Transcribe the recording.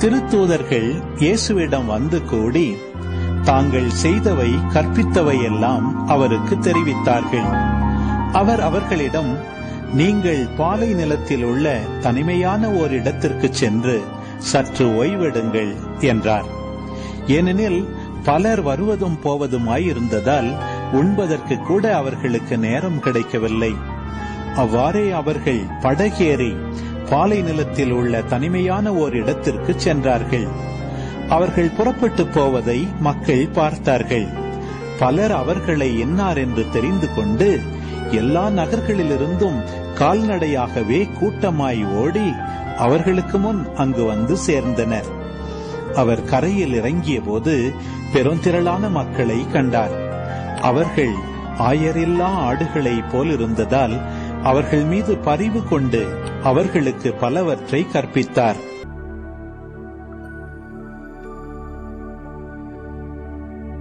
திருத்தூதர்கள் இயேசுவிடம் வந்து கூடி தாங்கள் செய்தவை கற்பித்தவை எல்லாம் அவருக்கு தெரிவித்தார்கள். அவர் அவர்களிடம் நீங்கள் பாலை நிலத்தில் உள்ள தனிமையான ஓர் இடத்திற்கு சென்று சற்று ஓய்வெடுங்கள் என்றார். ஏனெனில் பலர் வருவதும் போவதுமாயிருந்ததால் உண்பதற்கு கூட அவர்களுக்கு நேரம் கிடைக்கவில்லை. அவ்வாறே அவர்கள் படகேறி பாலை நிலத்தில் உள்ள தனிமையான ஓர் இடத்திற்கு சென்றார்கள். அவர்கள் புறப்பட்டு போவதை மக்கள் பார்த்தார்கள். பலர் அவர்களை என்னார் என்று தெரிந்து கொண்டு எல்லா நகர்களிலிருந்தும் கால்நடையாகவே கூட்டமாய் ஓடி அவர்களுக்கு முன் அங்கு வந்து சேர்ந்தனர். அவர் கரையில் இறங்கிய போது பெருந்திரளான மக்களை கண்டார். அவர்கள் ஆயரில்லா ஆடுகளைப் போல் இருந்ததால் அவர்கள் மீது பரிவு கொண்டு அவர்களுக்கு பலவற்றை கற்பித்தார்.